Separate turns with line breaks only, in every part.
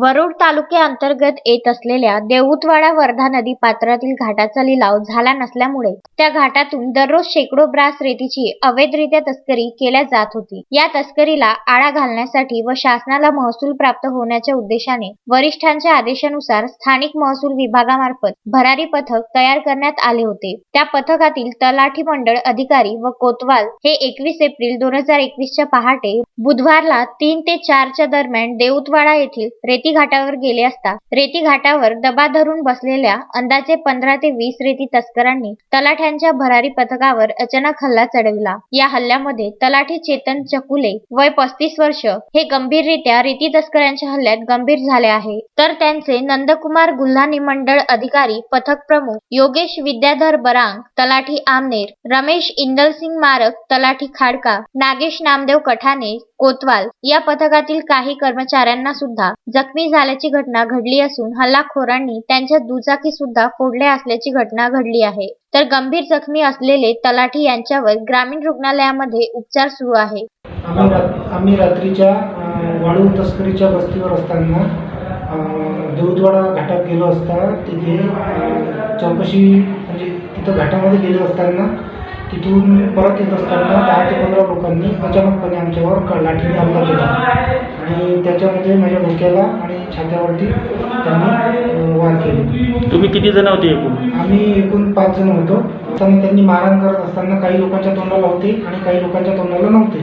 वरुड तालुक्याअंतर्गत येत असलेल्या देऊतवाडा वर्धा नदी पात्रातील घाटाचा लिलाव झाला नसल्यामुळे त्या घाटातून दररोज शेकडो ब्रास रेतीची अवैधरित्या तस्करी केल्या जात होती. या तस्करीला आळा घालण्यासाठी व शासनाला महसूल प्राप्त होण्याच्या उद्देशाने वरिष्ठांच्या आदेशानुसार स्थानिक महसूल विभागामार्फत भरारी पथक तयार करण्यात आले होते. त्या पथकातील तलाठी मंडळ अधिकारी व कोतवाल हे एकवीस एप्रिल दोन हजार एकवीसच्या पहाटे बुधवारला तीन ते चारच्या दरम्यान देऊतवाडा येथील रेती घाटावर गेले असता रेती घाटावर दबा धरून बसलेल्या अंदाजे पंधरा ते वीस रेती तस्करांनी तलाठ्यांच्या भरारी पथकावर अचानक हल्ला चढविला. या हल्ल्यामध्ये तलाठी चेतन चकुले वय पस्तीस वर्ष हे गंभीररित्या रेती तस्करांच्या हल्ल्यात गंभीर झाले आहे. तर त्यांचे नंदकुमार गुल्हानी मंडळ अधिकारी पथक प्रमुख योगेश विद्याधर बरांग तलाठी आमनेर रमेश इंदलसिंग मारक तलाठी खाडका नागेश नामदेव कठाने कोतवाल या पथकातील काही कर्मचाऱ्यांना सुद्धा जखमी झाल्याची घटना घडली असून हल्लाखोरांनी त्यांच्या दुचाकी सुद्धा फोडल्या असल्याची घटना घडली आहे. तर गंभीर जखमी असलेले तलाठी यांच्यावर ग्रामीण रुग्णालयामध्ये उपचार सुरू आहे.
आम्ही रात्रीच्या वाळू तस्करीच्या बस्तीवर असताना देऊदवाडा घाटात गेलो असता तिथे चौकशी म्हणजे तिथं घाटामध्ये गेलो असताना तिथून परत येत असताना दहा ते पंधरा लोकांनी अचानकपणे आमच्यावर क- लाठीने हल्ला केला. आणि त्याच्यामध्ये माझ्या डोक्याला आणि छात्यावरती त्यांनी वार केले.
तुम्ही किती जण होते एकूण?
आम्ही एकूण पाच जण होतो. असताना त्यांनी मारहाण करत असताना काही लोकांच्या तोंडाला होते आणि काही लोकांच्या तोंडाला नव्हते.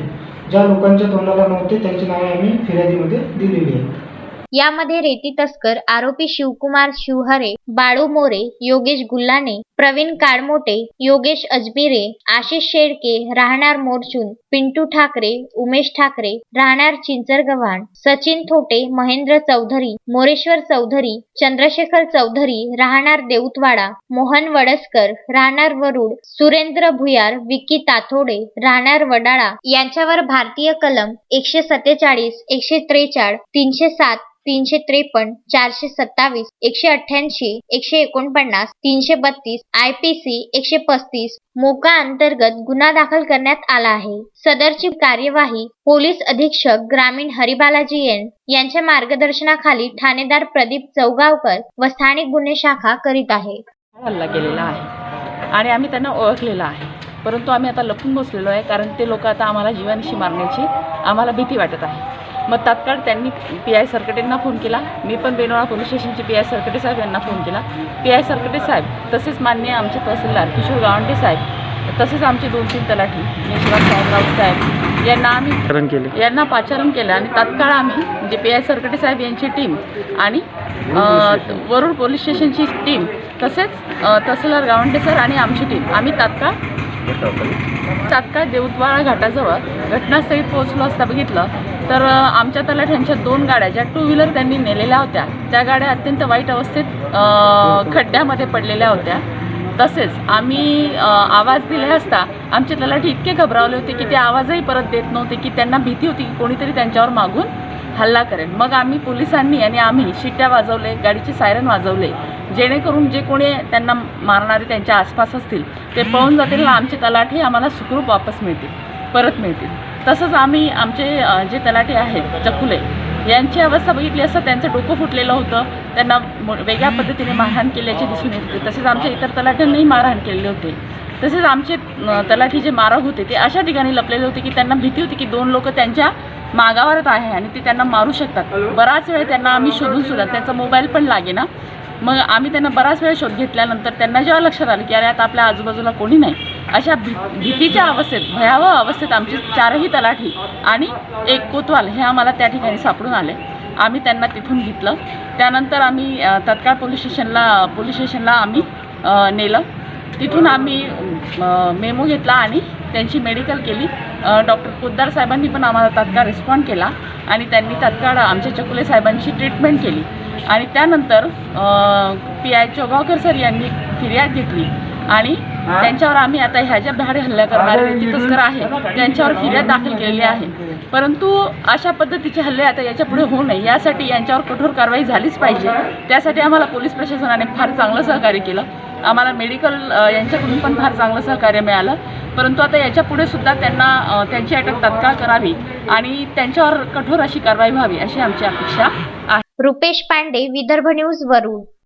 ज्या लोकांच्या तोंडाला नव्हते त्यांची नावे आम्ही फिर्यादीमध्ये दिलेली आहेत.
यामध्ये रेती तस्कर आरोपी शिवकुमार शिवहरे बाळू मोरे योगेश गुल्लाने प्रवीण काडमोटे योगेश अजमिरे आशिष शेळके राहणार मोरचून पिंटू ठाकरे उमेश ठाकरे राहणार चिंचरगव्हाण सचिन थोटे महेंद्र चौधरी मोरेश्वर चौधरी चंद्रशेखर चौधरी राहणार देऊतवाडा मोहन वडसकर राहणार वरुड सुरेंद्र भुयार विक्की ताथोडे राहणार वडाळा. यांच्यावर भारतीय कलम एकशे सत्तेचाळीस एकशे त्रेचाळ तीनशे सात तीनशे त्रेपन्न चारशे सत्तावीस एकशे अठ्ठ्याऐंशी एकशे एकोणपन्नास तीनशे बत्तीस आय पी सी एकशे पस्तीस मोका अंतर्गत गुन्हा दाखल करण्यात आला आहे. सदरची कार्यवाही पोलीस अधीक्षक ग्रामीण हरिबालाजी एन यांच्या मार्गदर्शनाखाली ठाणेदार प्रदीप चौगावकर व स्थानिक गुन्हे शाखा करीत आहे.
हल्ला केलेला आहे आणि आम्ही त्यांना ओळखलेलं आहे. परंतु आम्ही आता लपून बसलेलो आहे कारण ते लोक आता आम्हाला जीवानिशी मारण्याची आम्हाला भीती वाटत आहे. मग तात्काळ त्यांनी पी आय सरकटेंना फोन केला. मी पण बेनोळा पोलीस स्टेशनचे पी आय सरकटे साहेब यांना फोन केला. पी आय सरकटे साहेब तसेच माननीय आमचे तहसीलदार किशोर गावंडे साहेब तसेच आमचे दोन तीन तलाठी नेशवार साहेब राऊत साहेब यांना आम्ही यांना पाचारण केलं आणि तात्काळ आम्ही म्हणजे पी आय सरकटे साहेब यांची टीम आणि वरुड पोलीस स्टेशनची टीम तसेच तहसीलदार गावंडे सर आणि आमची टीम. आम्ही तात्काळ तात्काळ देऊतवाळा घाटाजवळ घटनास्थळी पोहोचलो असता बघितलं. तर आमच्या आमच्या तलाठ्यांच्या दोन गाड्या ज्या टू व्हीलर त्यांनी नेलेल्या होत्या त्या गाड्या अत्यंत वाईट अवस्थेत खड्ड्यामध्ये पडलेल्या होत्या. तसेच आम्ही आवाज दिले असता आमचे तलाठी इतके घबरावले होते की ते आवाजही परत देत नव्हते की त्यांना भीती होती की कोणीतरी त्यांच्यावर मागून हल्ला करेल. मग आम्ही पोलिसांनी आणि आम्ही शिट्ट्या वाजवले गाडीचे सायरन वाजवले जेणेकरून जे कोणी त्यांना मारणारे त्यांच्या आसपास असतील ते पळून जातील आमचे तलाठी आम्हाला सुखरूप वापस मिळतील. परत मिळतील. तसंच आम्ही आमचे जे तलाठी आहेत चकुले यांची अवस्था बघितली असता त्यांचं डोकं फुटलेलं होतं. त्यांना वेगळ्या पद्धतीने मारहाण केल्याचे दिसून येत होते. तसेच आमच्या इतर तलाठ्यांनाही मारहाण केलेले होते. तसेच आमचे तलाठी जे मारक होते ते अशा ठिकाणी लपलेले होते की त्यांना भीती होती की दोन लोक त्यांच्या मागावरच आहे आणि ते त्यांना मारू शकतात. बराच वेळ त्यांना आम्ही शोधून सुद्धा त्यांचा मोबाईल पण लागे ना मग आम्ही त्यांना बराच वेळ शोध घेतल्यानंतर त्यांना जेव्हा लक्षात आलं की अरे आता आपल्या आजूबाजूला कोणी नाही अशा भी भीतीच्या अवस्थेत भयावह अवस्थेत आमची चारही तलाठी आणि एक कोतवाल हे आम्हाला त्या ठिकाणी सापडून आले. आम्ही त्यांना तिथून घेतलं. त्यानंतर आम्ही तत्काळ पोलीस स्टेशनला पोलीस स्टेशनला आम्ही नेलं. तिथून आम्ही मेमो घेतला आणि त्यांची मेडिकल केली. डॉक्टर पोद्दार साहेबांनी पण आम्हाला तात्काळ रिस्पॉन्ड केला आणि त्यांनी तात्काळ आमच्या चकुले साहेबांची ट्रीटमेंट केली. आणि त्यानंतर पी आय चोगावकर सर यांनी फिर्याद घेतली आणि त्यांच्यावर आम्ही आता ह्या ज्या भाडे हल्ला करणारे तस्कर आहे. त्यांच्यावर फिर्याद दाखल केलेली आहे. परंतु अशा पद्धतीचे हल्ले आता याच्यापुढे होऊ नये. यासाठी यांच्यावर कठोर कारवाई झालीच पाहिजे. त्यासाठी आम्हाला पोलीस प्रशासनाने फार चांगलं सहकार्य केलं. आम्हाला मेडिकल यांच्याकडून पण फार चांगलं सहकार्य मिळालं. परंतु आता याच्यापुढे सुद्धा त्यांना त्यांची अटक तात्काळ करावी आणि त्यांच्यावर कठोर अशी कारवाई व्हावी अशी आमची अपेक्षा आहे.
रुपेश पांडे विदर्भ न्यूज वरुड